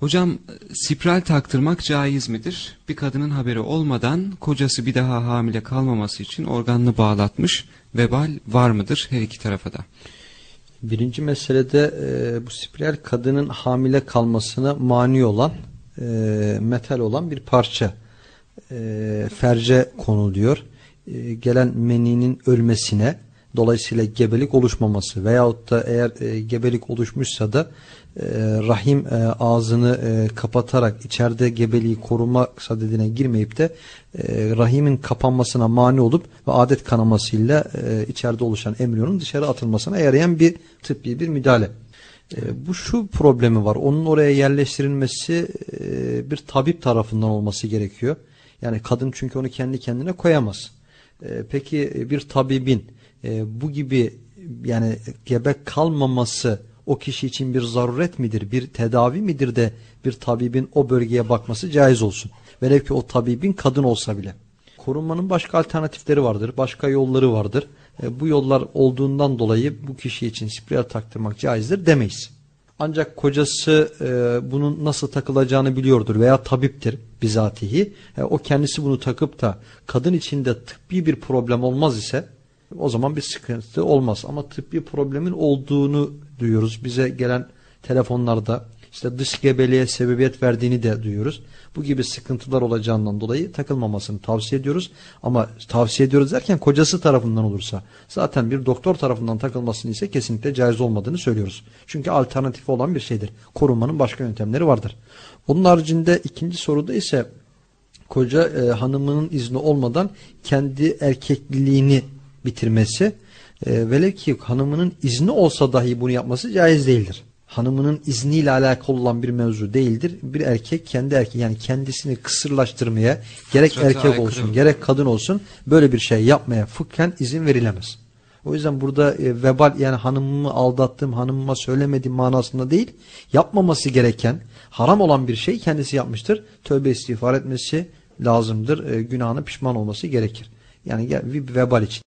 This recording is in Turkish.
Hocam spiral taktırmak caiz midir? Bir kadının haberi olmadan kocası bir daha hamile kalmaması için organını bağlatmış. Vebal var mıdır her iki tarafa da? Birinci meselede e, bu spiral kadının hamile kalmasına mani olan e, metal olan bir parça e, ferce konuluyor. E, gelen meninin ölmesine dolayısıyla gebelik oluşmaması veyahut da eğer e, gebelik oluşmuşsa da e, rahim e, ağzını e, kapatarak içeride gebeliği koruma sadedine girmeyip de e, rahimin kapanmasına mani olup ve adet kanamasıyla e, içeride oluşan embriyonun dışarı atılmasına yarayan bir tıbbi bir müdahale. E, bu şu problemi var. Onun oraya yerleştirilmesi e, bir tabip tarafından olması gerekiyor. Yani kadın çünkü onu kendi kendine koyamaz. E, peki bir tabibin e, bu gibi yani gebe kalmaması o kişi için bir zaruret midir, bir tedavi midir de bir tabibin o bölgeye bakması caiz olsun. Velev ki o tabibin kadın olsa bile. Korunmanın başka alternatifleri vardır, başka yolları vardır. E, bu yollar olduğundan dolayı bu kişi için spiral taktırmak caizdir demeyiz. Ancak kocası e, bunun nasıl takılacağını biliyordur veya tabiptir bizatihi. E, o kendisi bunu takıp da kadın içinde tıbbi bir problem olmaz ise o zaman bir sıkıntı olmaz. Ama tıbbi problemin olduğunu duyuyoruz. Bize gelen telefonlarda işte dış gebeliğe sebebiyet verdiğini de duyuyoruz. Bu gibi sıkıntılar olacağından dolayı takılmamasını tavsiye ediyoruz. Ama tavsiye ediyoruz derken kocası tarafından olursa zaten bir doktor tarafından takılmasını ise kesinlikle caiz olmadığını söylüyoruz. Çünkü alternatif olan bir şeydir. Korunmanın başka yöntemleri vardır. Onun haricinde ikinci soruda ise koca e, hanımının izni olmadan kendi erkekliliğini bitirmesi e, velev ki hanımının izni olsa dahi bunu yapması caiz değildir. Hanımının izniyle alakalı olan bir mevzu değildir. Bir erkek kendi erkek yani kendisini kısırlaştırmaya gerek Fıtrata erkek aykırı. olsun gerek kadın olsun böyle bir şey yapmaya fıkhen izin verilemez. O yüzden burada e, vebal yani hanımımı aldattım, hanımıma söylemedim manasında değil. Yapmaması gereken, haram olan bir şey kendisi yapmıştır. Tövbe istiğfar etmesi lazımdır. E, günahına pişman olması gerekir. Yani bir vebal için.